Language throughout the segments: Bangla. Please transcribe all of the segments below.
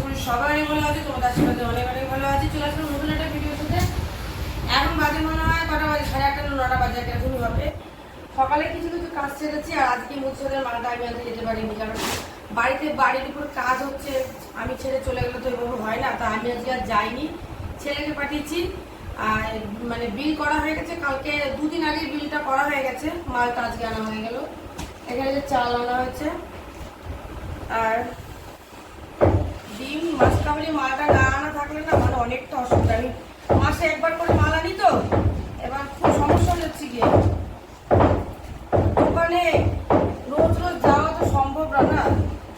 ভালো আছে অনেক ভালো চলে মনে হয় নটা একটা হবে। কিছু কাজ আর আজকে মালটা আমি আনতে যেতে পারিনি, কারণ বাড়িতে বাড়ির উপর কাজ হচ্ছে, আমি ছেড়ে চলে গেলে তো এভাবে হয় না, তা আমি আজকে আর যাইনি। ছেলেকে পাঠিয়েছি, আর মানে বিল করা হয়ে গেছে, কালকে দুদিন আগে বিলটা করা হয়ে গেছে, মালটা আজকে আনা হয়ে গেল। এখানে যে চাল আনা হয়েছে, আর ডিম মাছ কাবলি মালটা না আনা থাকলে না আমার অনেকটা অসুবিধা। আমি মাসে একবার করে মাল আনি তো এবার খুব সমস্যা হচ্ছে গিয়ে। দোকানে রোজ রোজ যাওয়া তো সম্ভব না না।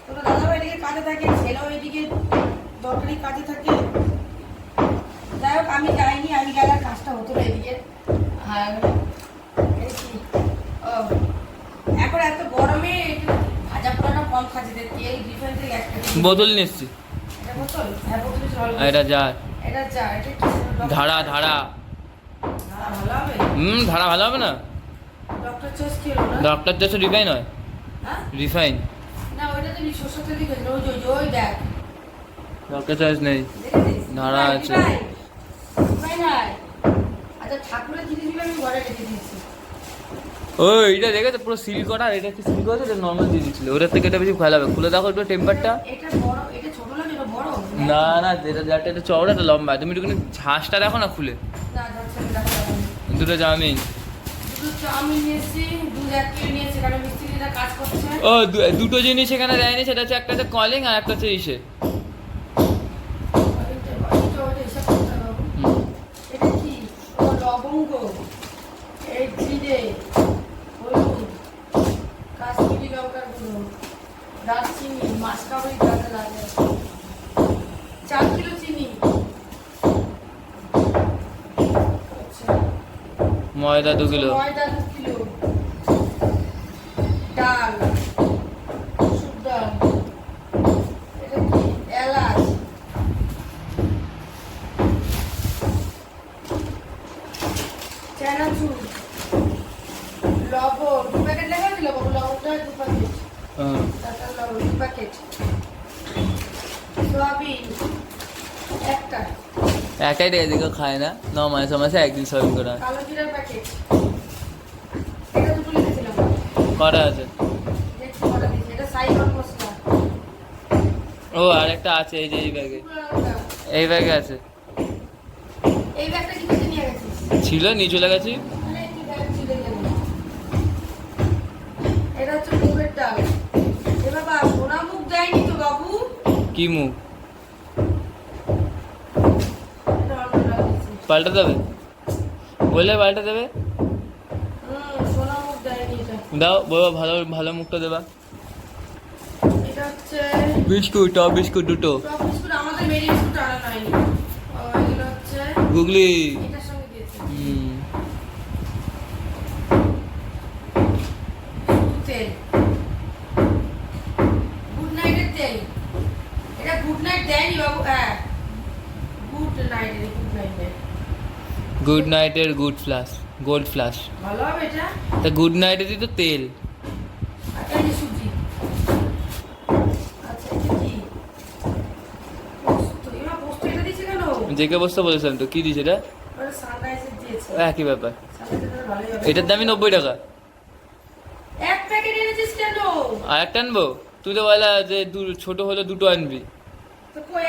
তো দাদাভাই এদিকে কাজে থাকে ছেলেও এদিকে দরকারি কাজে থাকে। যাই হোক আমি যাইনি আমি গেলে আর কাজটা হতো না এদিকে। আর এই ও, এখন এত গরমে ভাজা পোড়াটা কম খাচ্ছে তেল রিফাইন থেকে একটা বোতল নিয়ে এসছি এটা বোতল হ্যাঁ বোতলে জল আর এটা কি ধারা ধারা হুম ধারা ভালো হবে না? ডক্টর চয়েস রিফাইন হয়। হ্যাঁ? রিফাইন ডক্টর চয়েস নেই? ধারা আছে। ও এটা দেখে তো পুরো সিল করা। এটা কি সিল করা এটা নর্মাল দিয়ে দিচ্ছিল ওটার থেকে এটা বেশি ভালো হবে। খুলে দেখো একটু টেম্পারটা এটা বড় না না যেটা যেটা এটা চওড়া এটা লম্বা। তুমি একটুখানি ঝাঁসটা দেখো না খুলে। দুটো চাউমিন। ও দুটো জিনিস এখানে দেয়নি সেটা হচ্ছে একটা হচ্ছে কলিং আর একটা হচ্ছে ইসে। কাশ্মীরি লঙ্কার গুঁড়ো দারচিনি মাসকাবরি গাছে লাগে। চার কিলো চিনি। আচ্ছা, ময়দা দু কিলো। ময়দা দু কিলো। ডাল। ডাল এটা কি এলাচ চানাচুর লবণ দু প্যাকেট লেখা ছিল বাবু লবণটা দু প্যাকেট হ্যাঁ। টাটা লবণ দু প্যাকেট সয়াবিন একটা একাই রেখে দিকে খায় না। ন মাসে মাসে একদিন সয়াবিন করা হয়। আছে? কটা মশলা ও আর একটা আছে এই যে এই ব্যাগে। এই ব্যাগে আছে। কি ছিল নিয়ে চলে গেছি আরে এই ব্যাগ ছিল এখানে। এটা হচ্ছে মুগের ডাল এ বাবা সোনা মুগ দেয়নি তো বাবু কি মুখ এটা অন্য ডাল দিয়েছি। পাল্টা দেবে? বললে পাল্টা দেবে? দাও বাবা ভালো ভালো মুখটা দেবা। বিস্কুট টপ বিস্কুট দুটো। গুগলি। গুড নাইট দেয়নি বাবু হ্যাঁ। গুড নাইট গুড নাইটের গুড নাইটের গুড ফ্লাশ গোল্ড ফ্লাশ ভালো হবে এটা? তা গুড নাইটেরই তো তেল। আচ্ছা যে আচ্ছা এটা কি জেকে বসতে বলেছিলাম তো কি দিয়েছে এটা? একই ব্যাপার। এটার দামই নব্বই টাকা। আর একটা আনব? তুই তো বলা যে ছোট হলে দুটো আনবি।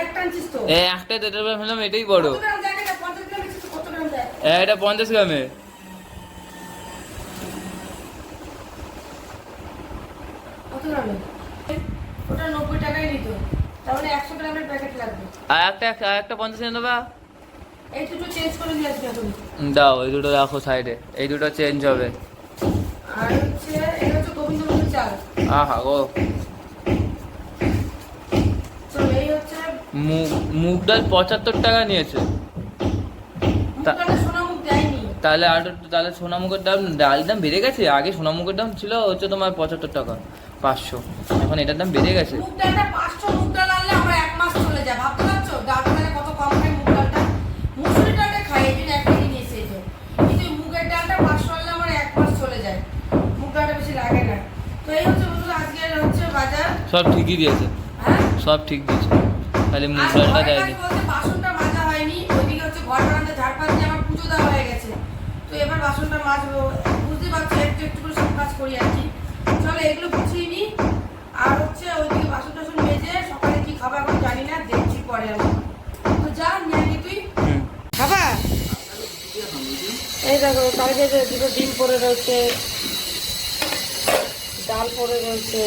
একটা তো? এ একটা তো এটা ভাবলাম এটাই বড়। গ্রামের প্যাকেট লাগবে। আর একটা আর একটা পঞ্চাশ এনে দেবা এই দুটো চেঞ্জ করে দিয়ে আসবে তুমি দাও এই দুটো রাখো সাইডে এই দুটো চেঞ্জ হবে। আর হচ্ছে এটা হচ্ছে গোবিন্দভোগের চাল। আহা গো। মুগ ডাল পঁচাত্তর টাকা নিয়েছে তা- মুখটা সোনামুখ দেয়নি তাহলে আর তাহলে সোনামুখের দাম ডাল দাম বেড়ে গেছে? আগে সোনামুখের দাম ছিল হচ্ছে তোমার পঁচাত্তর টাকা পাঁচশো। এখন এটার দাম বেড়ে গেছে। সব ঠিকই দিয়েছে। হ্যাঁ? সব ঠিক দিয়েছে। তাহলে মুগ ডালটা ঘরের দেয় কাজ নি। বলতে বাসনটা মাজা হয়নি। ওইদিকে হচ্ছে ঘর বারান্দা আমার পুজো হয়ে গেছে। তো এবার বাসনটা মাজবো। বুঝতে পারছ একটু একটু করে সব কাজ করি আর কি। চলো এগুলো গুছিয়ে নি। আর হচ্ছে ওইদিকে বাসন টাসন মেজে সকালে কি খাব এখন জানি না দেখছি পরে আমি তো যা নিয়ে তুই। খাবা এই দেখো কালকে যে দুটো ডিম পরে রয়েছে। ডাল পরে রয়েছে।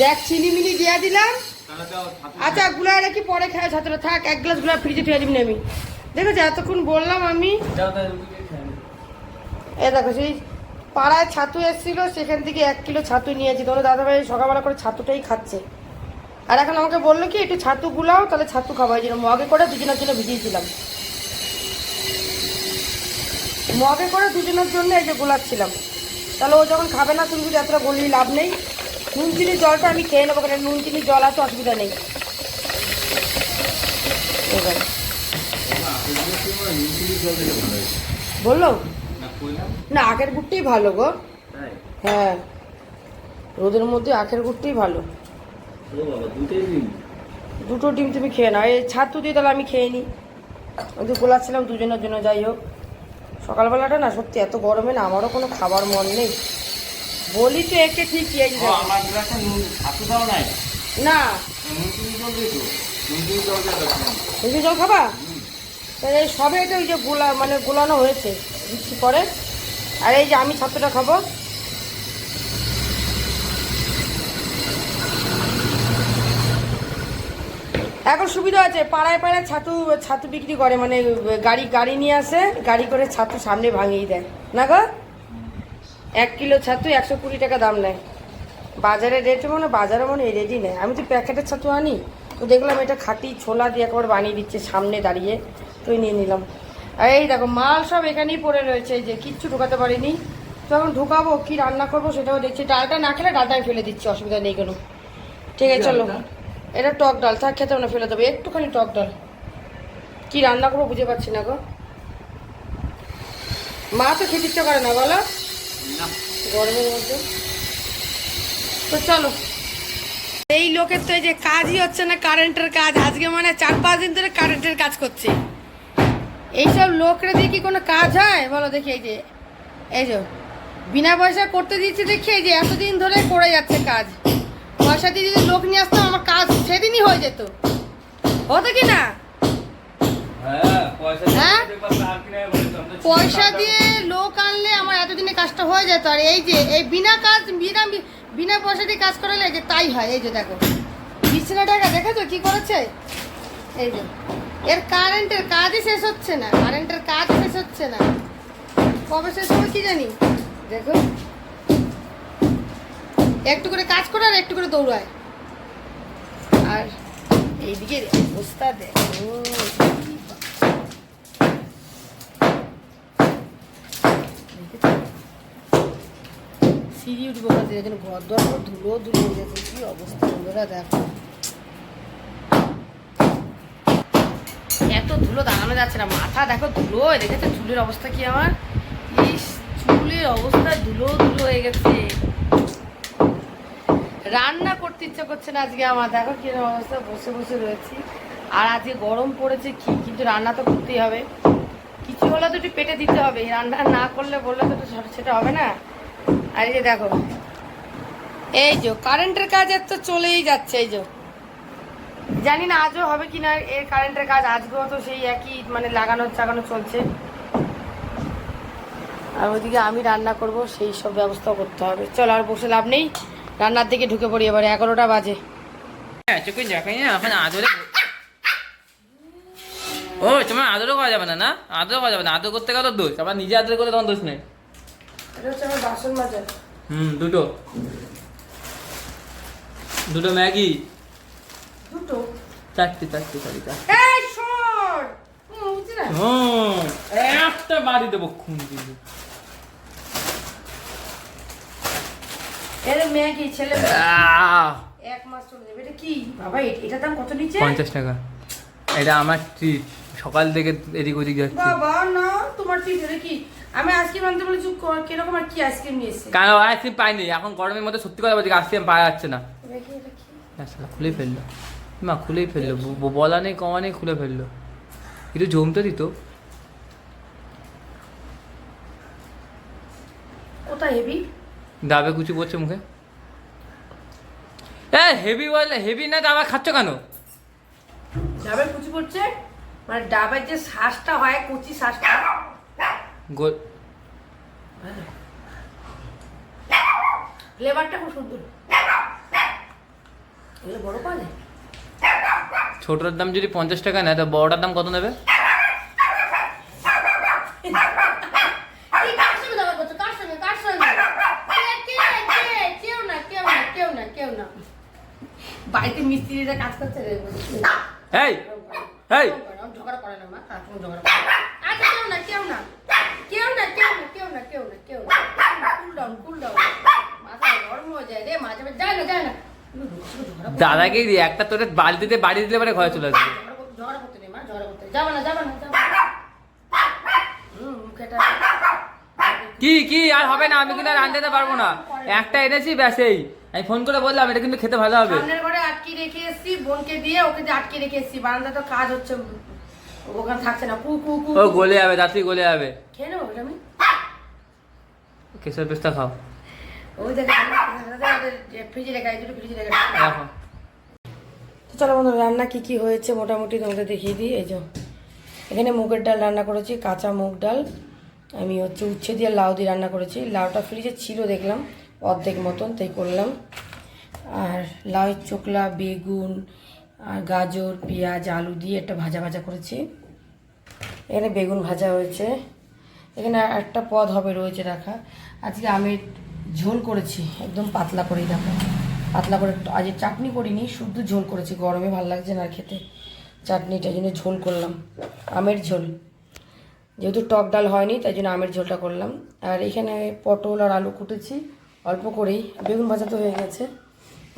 দেখ চিনি মিনি দিয়ে দিলাম। আচ্ছা গুলা নাকি পরে খায় ছাত্র থাক, এক গ্লাসগুলা ফ্রিজে ঠেয়ে দিবি আমি। দেখেছ, এতক্ষণ বললাম আমি। এ দেখো, সেই পাড়ায় ছাতু এসেছিল, সেখান থেকে এক কিলো ছাতু নিয়েছি। তোমরা দাদাভাই সকালবেলা করে ছাতুটাই খাচ্ছে। আর এখন আমাকে বলল কি, একটু ছাতু গুলাও, তাহলে ছাতু খাওয়াই যেন মগে করে দুজনের জন্য ভিজিয়েছিলাম। মগে করে দুজনের জন্য এই যে গোলাচ্ছিলাম। তাহলে ও যখন খাবে না, তুমি যদি এতটা বললি, লাভ নেই। নুন চিনির জলটা আমি খেয়ে নেব, কারণ নুন চিনির জল আছে, অসুবিধা নেই। বলল? না, আখের গুড়টাই ভালো গো। হ্যাঁ। রোদের মধ্যে আখের গুড়টাই ভালো। দুটো ডিম তুমি খেয়ে নাও। এই ছাতু দিয়ে তাহলে আমি খেয়ে নিই ওদের গোলাচ্ছিলাম দুজনের জন্য, যাই হোক। সকালবেলাটা না সত্যি এত গরমে না, আমারও কোনো খাবার মন নেই। বলি তো একে ঠিকই এই যে। না। তুমি জল খাবা? সবে এটা ওই যে গোলা মানে গোলানো হয়েছে দিচ্ছি পরে। আর এই যে আমি ছাতুটা খাব। এখন সুবিধা আছে পাড়ায় পাড়ায় ছাতু ছাতু বিক্রি করে মানে গাড়ি গাড়ি নিয়ে আসে গাড়ি করে ছাতু সামনে ভাঙিয়ে দেয়। না গো? এক কিলো ছাতু একশো কুড়ি টাকা দাম নেয়। বাজারে রেট মানে বাজারে মনে হয় রেডি নেয়। আমি তো প্যাকেটের ছাতু আনি তো দেখলাম এটা খাঁটি ছোলা দিয়ে একবার বানিয়ে দিচ্ছে সামনে দাঁড়িয়ে তো নিয়ে নিলাম। আর এই দেখো মাল সব এখানেই পড়ে রয়েছে যে কিচ্ছু ঢোকাতে পারিনি। তো এখন ঢোকাবো কি রান্না করব সেটাও দেখছি। ডালটা না খেলে ডালটা আমি ফেলে দিচ্ছি অসুবিধা নেই কোনো। ঠিক আছে চলো। এটা টক ডাল থাক খেতে না ফেলে দেবো। একটুখানি টক ডাল। কি রান্না করব বুঝে পাচ্ছি না গো। মা তো খেতে ইচ্ছা করে না বলো। তো চলো। এই লোকের তো এই যে কাজই হচ্ছে না কারেন্টের কাজ। আজকে মানে চার পাঁচ দিন ধরে কারেন্টের কাজ করছে। এইসব লোকরা দিয়ে কি কোনো কাজ হয়? বলো দেখি, এই যে এই যে, বিনা পয়সা করতে দিচ্ছে দেখি, এই যে এতদিন ধরে করে যাচ্ছে কাজ। পয়সা দিয়ে যদি লোক নিয়ে আসতাম, আমার কাজ সেদিনই হয়ে যেত। হতো কি না? হ্যাঁ? পয়সা দিয়ে লোক আনলে আমার এতদিনে কাজটা হয়ে যেত আর এই যে এই বিনা কাজ বিনা বিনা পয়সা দিয়ে কাজ করালে যে তাই হয় এই যে দেখো। বিছানা টাকা দেখেছ কি করেছে? এই যে এর কারেন্টের কাজই শেষ হচ্ছে না কারেন্টের কাজ শেষ হচ্ছে না। কবে শেষ হবে কি জানি? দেখো। একটু করে কাজ করে আর একটু করে দৌড়ায়। আর এইদিকে অবস্থা দেখো। সিঁড়ি উঠবো থেকে, যেন ঘর দর ধুলো ধুলো হয়ে গেছে। কি অবস্থা বন্ধুরা, দেখো। এত ধুলো দাঁড়ানো যাচ্ছে না, মাথা দেখো ধুলো দেখেছ চুলের অবস্থা কি আমার? ইস, চুলের অবস্থা ধুলো ধুলো হয়ে গেছে। রান্না করতে ইচ্ছা করছে না আজকে আমার, দেখো কীরকম অবস্থা, বসে বসে রয়েছি। আর আজকে গরম পড়েছে, কি, কিন্তু রান্না তো করতেই হবে। কিছু হলে তো একটু পেটে দিতে হবে, রান্না না করলে বললে তো সেটা হবে না। আর এই যে দেখো। এই যে কারেন্টের কাজ এর তো চলেই যাচ্ছে, এই যে। জানি না আজও হবে কি না এর কারেন্টের কাজ আজকেও তো সেই একই মানে লাগানো চাগানো চলছে। আর ওইদিকে আমি রান্না করব, সেই সব ব্যবস্থা করতে হবে। চল, আর বসে লাভ নেই। রান্নার দিকে ঢুকে পড়ি এবারে, এগারোটা বাজে। হ্যাঁ ও তোমার আদরও করা যাবে না না? আদরও করা যাবে না, আদর করতে গেলে দোষ, আবার নিজে আদর করলে তখন দোষ নেই। এটা হচ্ছে আমার বাসন মাজা। হুম দুটো। দুটো ম্যাগি? দুটো? চারটে চারটে সরি একটা বাড়ি দেবো খুন কিন্তু। ম্যাগি ছেলে এক মাস চলে যাবে। এটা কি? বাবা এ- দাম কত নিচে পঞ্চাশ টাকা। এটা আমার ট্রিট সকাল থেকে এদিক ওদিক যাচ্ছি। বাবা না তোমার ঠিক এটা কি? আমি আইসক্রিম আনতে কীরকম আর কি আইসক্রিম আইসক্রিম পাইনি। এখন গরমের মধ্যে সত্যি কথা বলছি আইসক্রিম পাওয়া যাচ্ছে না। খুলে ফেলল। মা খুলেই ফেলল। বলা নেই কমা নেই খুলে ফেলল। একটু জমতে দিত। কোথায় হেভি। দাবে কুচি পড়ছে মুখে। এ হেভি বললে হেভি না দাবা খাচ্ছ কেন? ডাবের কুচি পড়ছে? মানে ডাবের যে শ্বাসটা হয় কুচি শ্বাসটা গোল। ফ্লেভারটা খুব সুন্দর। এগুলো বড় পাওয়া যায়? ছোটটার দাম যদি পঞ্চাশ টাকা নেয় তো বড়টার দাম কত নেবে? এই। বাড়িতে মিস্ত্রিরা কাজ করছে রে। এই এই। ঝগড়া করে না মা ঝগড়া করে না। কেউ না কেউ না। কেউ না কেউ না কেউ না কেউ না কেউ না কুল ডাউন কুল ডাউন মাথা গরম হয়ে যায় রে মাঝে মাঝে যায় না যায় না। দাদাকে একটা তোরে বালতিতে বাড়ি দিলে পরে ঘরে চলে আসবে? ঝগড়া করতে- নেই মা ঝগড়া করতে। যাবে না যাবে না কি কি? আর হবে না আমি কিন্তু আর আনতে পারব না। একটা এনেছি ব্যাস এই। আমি ফোন করে বললাম এটা কিন্তু খেতে ভালো হবে। সামনের ঘরে আটকে রেখে এসেছি বোনকে দিয়ে ওকে আটকে রেখে এসেছি। বারান্দা তো কাজ হচ্ছে ওখানে থাকছে না কু কু কু ও গলে যাবে রাত্রি গলে যাবে। খেয়ে নেব আমি? কেশর পেস্তা খাও। ওই দেখে ফ্রিজে রেখে দুটো ফ্রিজে রেখে। রাখো। তো চলো বন্ধু রান্না কি কি হয়েছে মোটামুটি তোমাদের দেখিয়ে দিই। এই যে এখানে মুগের ডাল রান্না করেছি কাঁচা মুগ ডাল। আমি হচ্ছে উচ্ছে দিয়ে লাউ দিয়ে রান্না করেছি। লাউটা ফ্রিজে ছিল দেখলাম অর্ধেক মতন তাই করলাম। আর লাউ চোকলা বেগুন আর গাজর, পেঁয়াজ, আলু দিয়ে একটা ভাজা ভাজা করেছি। এখানে বেগুন ভাজা হয়েছে। এখানে একটা পদ হবে রয়েছে রাখা। আজকে আমি ঝোল করেছি, একদম পাতলা করেই দেখো। পাতলা করে আজ চাটনি করিনি শুদ্ধ ঝোল করেছি। গরমে ভালো লাগছে না খেতে। চাটনিটা জন্য ঝোল করলাম। আমের ঝোল। যেহেতু টক ডাল হয়নি, তাই জন্য আমের ঝোলটা করলাম। আর এখানে পটল আর আলু কুটেছি। অল্প করেই। বেগুন ভাজা তো হয়ে গেছে।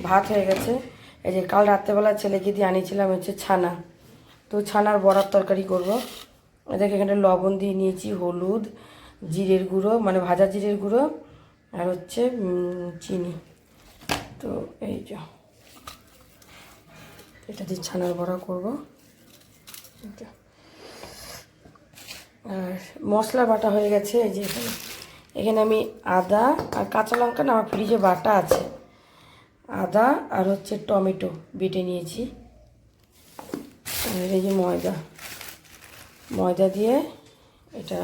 ভাত হয়ে গেছে। এই যে কাল রাত্রেবেলা ছেলেকে দিয়ে আনিয়েছিলাম হচ্ছে ছানা। তো ছানার বড়ার তরকারি করব। এদেরকে এখানে লবণ দিয়ে নিয়েছি হলুদ, জিরের গুঁড়ো মানে ভাজা জিরের গুঁড়ো আর হচ্ছে চিনি। তো এই যে। এটা দিয়ে ছানার বড়া করব। আর মশলা বাটা হয়ে গেছে, এই যে এখানে। এখানে আমি আদা আর কাঁচা লঙ্কা না, আমার ফ্রিজে বাটা আছে। আদা আর হচ্ছে টমেটো বেটে নিয়েছি। আর এই যে ময়দা ময়দা দিয়ে এটা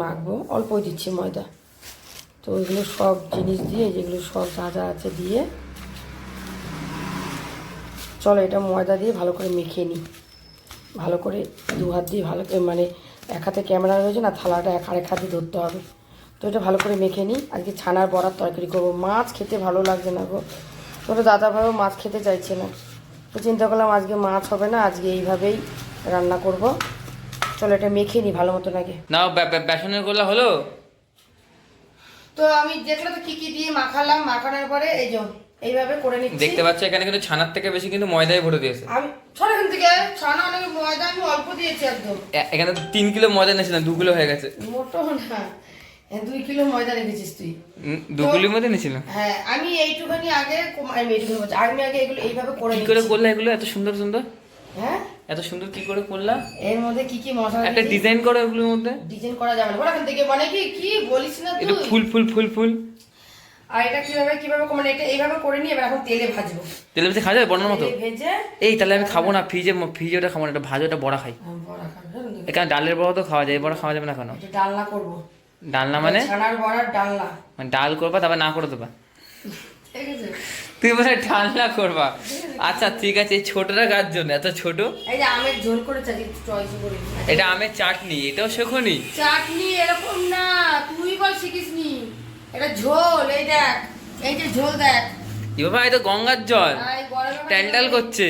মাখবো। অল্পই দিচ্ছি ময়দা। তো ওইগুলো সব জিনিস দিয়ে, যেগুলো সব যা আছে দিয়ে চলো এটা ময়দা দিয়ে ভালো করে মেখে নিই। ভালো করে দু হাত দিয়ে ভালো করে মানে এক হাতে ক্যামেরা রয়েছে না, থালাটা এক আরেক হাতে ধরতে হবে। তো এটা ভালো করে মেখে নিই। আজকে ছানার বড়ার তরকারি করব। মাছ খেতে ভালো লাগছে না গো। তোর দাদা ভাইও মাছ খেতে চাইছে না। তো চিন্তা করলাম আজকে মাছ হবে না আজকে এইভাবেই রান্না করব। চলো এটা মেখে নিই ভালো মতন আগে। বে- বেসনের গোলা হলো? তো আমি দেখলে তো কি কি দিয়ে মাখালাম মাখানোর পরে এই যে এইভাবে করে নিচ্ছি। দেখতে পাচ্ছ এখানে কিন্তু ছানার থেকে বেশি কিন্তু ময়দাই ভরে দিয়েছে। আমি সর এখান থেকে ছানা অনেক ময়দা আমি অল্প দিয়েছি একদম। এখানে তো তিন কিলো ময়দা নিয়েছিলাম দু কিলো হয়ে গেছে। মোটো না। দুই কিলো ময়দা রেখেছিস তুই। দু কিলোর মধ্যে নিয়েছিলাম হ্যাঁ আমি এইটুখানি আগে আমি এইটুখানি বলছি আমি আগে এগুলো এইভাবে করে কি করে এগুলো? এত সুন্দর সুন্দর? হ্যাঁ? এত সুন্দর কি করে করলা? এর মধ্যে কি কি মশলা একটা ডিজাইন করো এগুলোর মধ্যে। ডিজাইন করা যাবে না। এখান থেকে মানে কি কি বলিস না তুই? ফুল ফুল ফুল ফুল। আর এটা কীভাবে কীভাবে মানে এটা এইভাবে করে নিয়ে এবার এখন তেলে ভাজবো। তেলে বেশি খাওয়া যাবে বর্ণার মতো? ভেজে এই তাহলে আমি খাব না ফ্রিজে ফ্রিজে ওটা খাব না এটা ভাজা ওটা বড়া খাই। বড়া খাব। এখানে ডালের বড়া তো খাওয়া যায় বড়া খাওয়া যাবে না কেন? ডালনা করব। ডালনা মানে? ছানার বড়ার ডালনা। মানে ডাল করবা তারপর না করে দেবা। ঠিক আছে। তুই বলে ডালনা করবা। আচ্ছা ঠিক আছে এই ছোটটা কার জন্য? এত ছোট? এই যে আমের ঝোল আজকে চয়েস করে এটা আমের চাটনি এটাও শেখনি? চাটনি এরকম না তুই বল শিখিসনি। এটা ঝোল এই দেখ এই যে ঝোল দেখ। এটা গঙ্গার জল। ট্যালটাল করছে।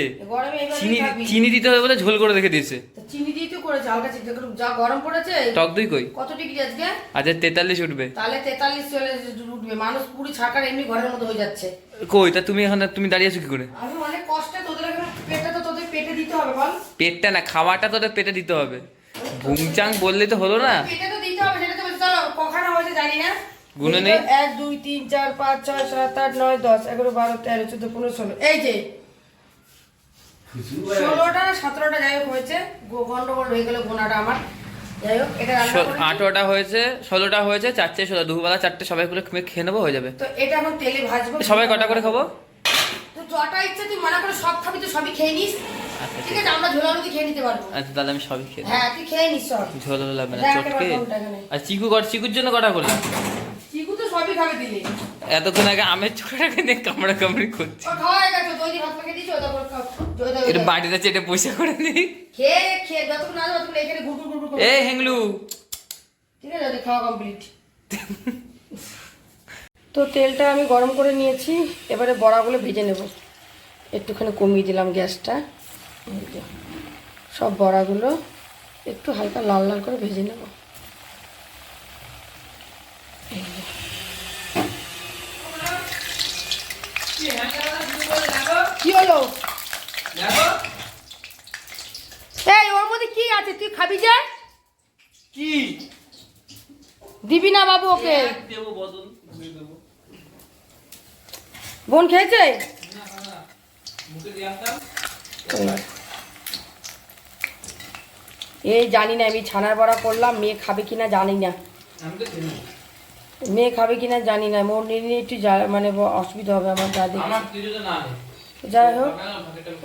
চিনি চিনি দিতে হবে বলে ঝোল করে রেখে দিয়েছে। চিনি করেছে হালকা চিনি দিয়ে যা গরম পড়েছে টক দই কই? কত ডিগ্রি আজকে? আচ্ছা তেতাল্লিশ উঠবে। তাহলে তেতাল্লিশ চলে উঠবে। মানুষ পুরি ছাকার এমনি ঘরের মতো হয়ে যাচ্ছে। কই? তা তুমি এখন তুমি দাঁড়িয়ে আছো কি করে? আমি অনেক কষ্টে তোদের এখানে পেটে তো তোদের পেটে দিতে হবে বল। পেটটা না খাওয়াটা তোদের পেটে দিতে হবে। ভুংচাং বললে তো হলো না। পেটে তো দিতে হবে সেটা তো চলো কখানা হয়েছে জানি না। গুনে নেই। এক দুই তিন চার পাঁচ ছয় সাত আট নয় দশ এগারো বারো তেরো চোদ্দ পনেরো ষোলো এই যে ষোলোটা সতেরোটা যাই হোক হয়েছে গন্ডগোল হয়ে গেল গোনাটা আমার। আঠেরোটা হয়েছে ষোলোটা হয়েছে চারটে ষোলো দুবেলা চারটে সবাই করে খেয়ে নেব হয়ে যাবে। তো এটা এখন তেলে ভাজবো। সবাই কটা করে খাব? তো যটা ইচ্ছে তুই মনে করে সব খাবি তো সবই খেয়ে নিস। আচ্ছা ঠিক আছে আমরা ঝোলা রুটি খেয়ে নিতে পারব। আচ্ছা তাহলে আমি সবই খেয়ে হ্যাঁ তুই খেয়ে নিস সব ঝোল লাগবে না চটকে। আর চিকু কর চিকুর জন্য কটা করলাম চিকু তো সবই খাবে দিলে এতক্ষণ আগে আমের ছোকরাটাকে নিয়ে কামড়া কামড়ি করছি। এটা বাড়িতে চেটে পয়সা করে দিই। এ হেংলু। খাওয়া কমপ্লিট তো তেলটা আমি গরম করে নিয়েছি এবারে বড়াগুলো ভেজে নেব। একটুখানি কমিয়ে দিলাম গ্যাসটা। সব বড়াগুলো একটু হালকা লাল লাল করে ভেজে নেব এই যে। কি হলো এই ওর মধ্যে কি আছে তুই খাবি যে? কি? দিবি না বাবু ওকে। দেবো বদল দেবো। বোন খেয়েছে? এই জানি না আমি ছানার বড়া করলাম মেয়ে খাবে কিনা জানি না। মেয়ে খাবে কিনা জানি না মোর নিয়ে একটু মানে অসুবিধা হবে আমার না যাই হোক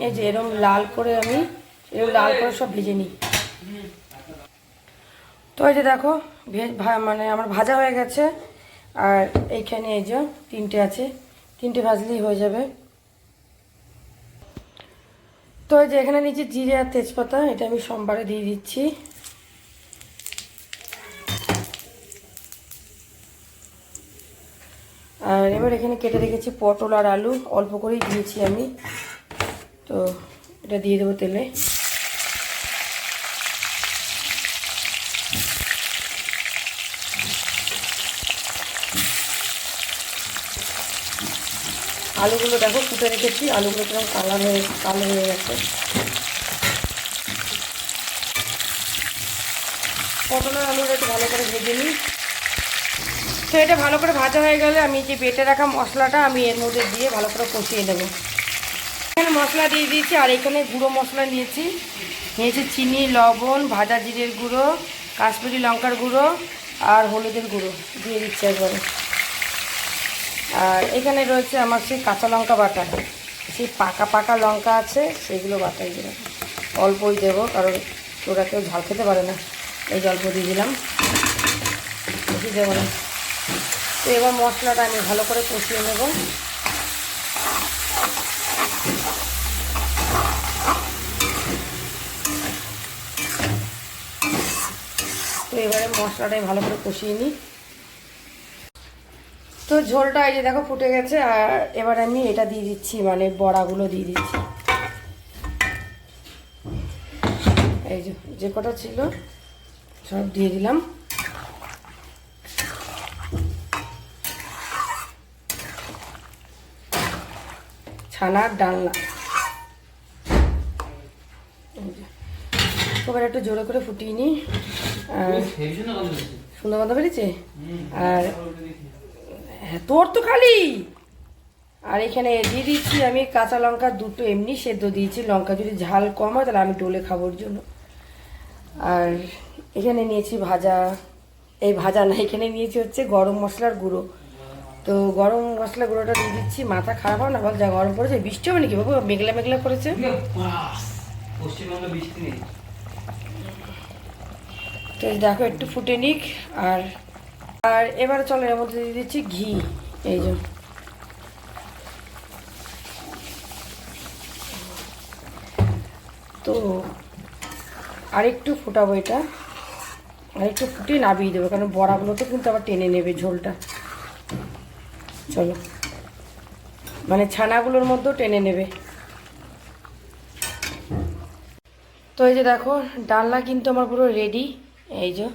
এই যে এরম লাল করে আমি এরম লাল করে সব ভেজে নিই। তো এই যে দেখো মানে আমার ভাজা হয়ে গেছে। আর এইখানে এই যে তিনটে আছে। তিনটে ভাজলেই হয়ে যাবে। তো এই যে এখানে নিচে জিরে আর তেজপাতা। এটা আমি সোমবারে দিয়ে দিচ্ছি। আর এবার এখানে কেটে রেখেছি পটল আর আলু। অল্প করেই দিয়েছি আমি। তো এটা দিয়ে দেবো তেলে। আলুগুলো দেখো ফুটে রেখেছি। আলুগুলো কীরকম কালার হয়ে, কালো হয়ে গেছে। পটলের আলুটা একটু ভালো করে ভেজে নিই। তো এটা ভালো করে ভাজা হয়ে গেলে আমি যে বেটে রাখা মশলাটা আমি এর মধ্যে দিয়ে ভালো করে কষিয়ে দেবো এখানে মশলা দিয়ে দিয়েছি, আর এখানে গুঁড়ো মশলা নিয়েছি। নিয়েছি চিনি, লবণ, ভাজা জিরের গুঁড়ো, কাশ্মীরি লঙ্কার গুঁড়ো, আর হলুদের গুঁড়ো। দিয়ে দিচ্ছি একবারে। আর এখানে রয়েছে আমার সেই কাঁচা লঙ্কা বাটা। সেই পাকা পাকা লঙ্কা আছে, সেগুলো বাটাই দিলাম। অল্পই দেবো, কারণ ওরা কেউ ঝাল খেতে পারে না। এই অল্প দিয়ে দিলাম। বেশি দেবো না। তো এবার মশলাটা আমি ভালো করে কষিয়ে নেব। তো এবারে মশলাটাই ভালো করে কষিয়ে নিই। তো ঝোলটা এই যে দেখো ফুটে গেছে আর এবার আমি এটা দিয়ে দিচ্ছি মানে বড়াগুলো দিয়ে দিচ্ছি। এই যে কটা ছিল সব দিয়ে দিলাম। ছানার ডালনা। এবার একটু জোরে করে ফুটিয়ে নিই। আর সুন্দর হচ্ছে। বেরিয়েছে। আর হ্যাঁ, তোর তো খালি। আর এখানে দিয়ে দিচ্ছি আমি কাঁচা লঙ্কা দুটো এমনি সেদ্ধ দিয়েছি। লঙ্কা যদি ঝাল কম হয় তাহলে আমি ডোলে খাবার জন্য। আর এখানে নিয়েছি ভাজা। এই ভাজা না এখানে নিয়েছি হচ্ছে গরম মশলার গুঁড়ো। তো গরম মশলা গুঁড়োটা দিয়ে দিচ্ছি। মাথা খারাপ হয় না? বল যা গরম পড়েছে। বৃষ্টি হবে নাকি বাবু? মেঘলা মেঘলা করেছে নেই। তো দেখো একটু ফুটে নিক। আর আর এবারে চলো, এর মধ্যে দিয়ে দিচ্ছি ঘি। এই যে। তো আরেকটু ফোটাবো এটা। আরেকটু ফুটিয়ে নাবিয়ে দেবো, কারণ বড়াগুলো তো কিন্তু আবার টেনে নেবে ঝোলটা। চলো। মানে ছানাগুলোর মধ্যেও টেনে নেবে। তো এই যে দেখো, ডালনা কিন্তু আমার পুরো রেডি এই যে।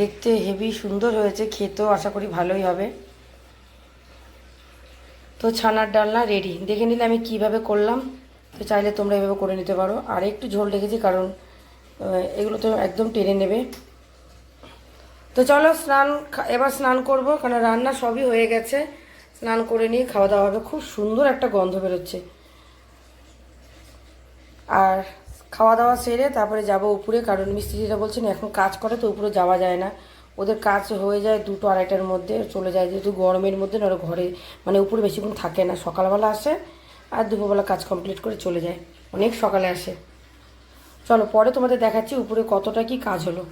দেখতে হেভি সুন্দর হয়েছে, খেতেও আশা করি ভালোই হবে। তো ছানার ডালনা রেডি দেখে নিলে আমি কীভাবে করলাম, তো চাইলে তোমরা এভাবে করে নিতে পারো। আর একটু ঝোল রেখেছি কারণ এগুলো তো একদম টেনে নেবে। তো চলো স্নান এবার স্নান করব কারণ রান্না সবই হয়ে গেছে। স্নান করে নিয়ে খাওয়া দাওয়া হবে। খুব সুন্দর একটা গন্ধ বেরোচ্ছে। আর খাওয়া দাওয়া সেরে তারপরে যাব উপরে, কারণ মিস্ত্রিরা বলছেন, এখন কাজ করে তো উপরে যাওয়া যায় না। ওদের কাজ হয়ে যায় দুটো আড়াইটার মধ্যে, চলে যায় যেহেতু গরমের মধ্যে না ওরা ঘরে মানে উপরে বেশিক্ষণ থাকে না। সকালবেলা আসে আর দুপুরবেলা কাজ কমপ্লিট করে চলে যায়। অনেক সকালে আসে। চলো, পরে তোমাদের দেখাচ্ছি উপরে কতটা কি কাজ হলো।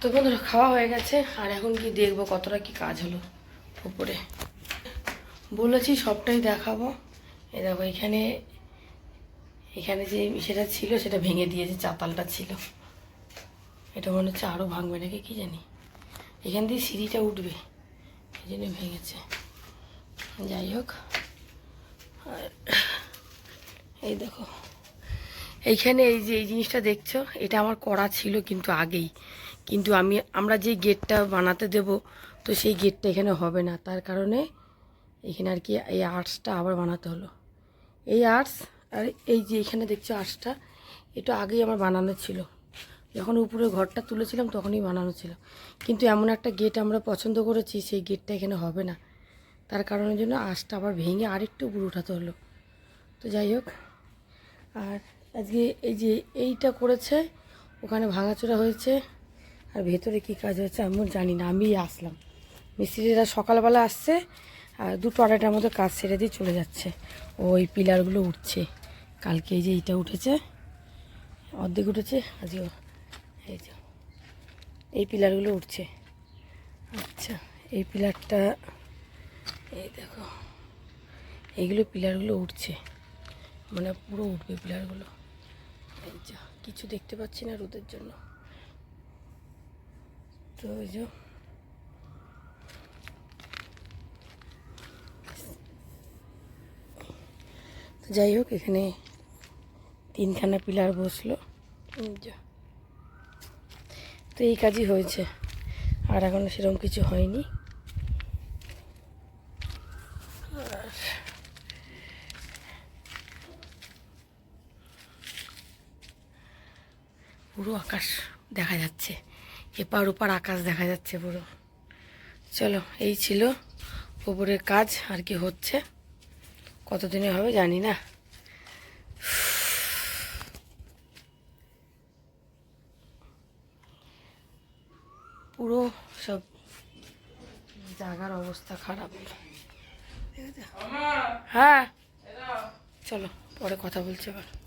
তো বন্ধুরা, খাওয়া হয়ে গেছে, আর এখন কি দেখব কতটা কি কাজ হলো উপরে। বলেছি সবটাই দেখাবো। এ দেখো, এখানে এখানে যে সেটা ছিল, সেটা ভেঙে দিয়েছে, চাতালটা ছিল। এটা মনে হচ্ছে আরও ভাঙবে নাকি কী জানি। এখান দিয়ে সিঁড়িটা উঠবে, এই জন্য ভেঙেছে। যাই হোক, আর এই দেখো, এইখানে এই যে, এই জিনিসটা দেখছ, এটা আমার করা ছিল কিন্তু আগেই। কিন্তু আমি, আমরা যে গেটটা বানাতে দেব, তো সেই গেটটা এখানে হবে না। তার কারণে এখানে আর কি এই আর্টসটা আবার বানাতে হলো। এই আর্টস আর এই যে এখানে দেখছ আর্টসটা এটা আগেই আমার বানানো ছিল। যখন উপরে ঘরটা তুলেছিলাম তখনই বানানো ছিল। কিন্তু এমন একটা গেট আমরা পছন্দ করেছি, সেই গেটটা এখানে হবে না। তার কারণের জন্য আর্টসটা আবার ভেঙে আরেকটু উপরে উঠাতে হলো। তো যাই হোক, আর আজকে এই যে এইটা করেছে, ওখানে ভাঙাচোরা হয়েছে। আর ভেতরে কি কাজ হয়েছে আমি জানি না আমি আসলাম। মিস্ত্রিরা সকালবেলা আসছে, আর দুটো আড়াইটার মধ্যে কাজ ছেড়ে দিয়ে চলে যাচ্ছে। ওই পিলারগুলো উঠছে। কালকে এই যে এইটা উঠেছে, অর্ধেক উঠেছে, আজকে এই যে, এই পিলারগুলো উঠছে। আচ্ছা এই পিলারটা, এই দেখো, এইগুলো পিলারগুলো উঠছে। মানে পুরো উঠবে পিলারগুলো। এই যা, কিছু দেখতে পাচ্ছি না রোদের জন্য। তো ওই যে যাই হোক, এখানে তিনখানা পিলার বসল। তো এই কাজই হয়েছে। আর এখনও সেরকম কিছু হয়নি। পুরো আকাশ দেখা যাচ্ছে। এপার ওপার আকাশ দেখা যাচ্ছে পুরো। চলো, এই ছিল উপরের কাজ। আর কি হচ্ছে? কতদিনে হবে জানি না পুরো সব জায়গার অবস্থা খারাপ। হ্যাঁ। চলো পরে কথা বলছি আবার।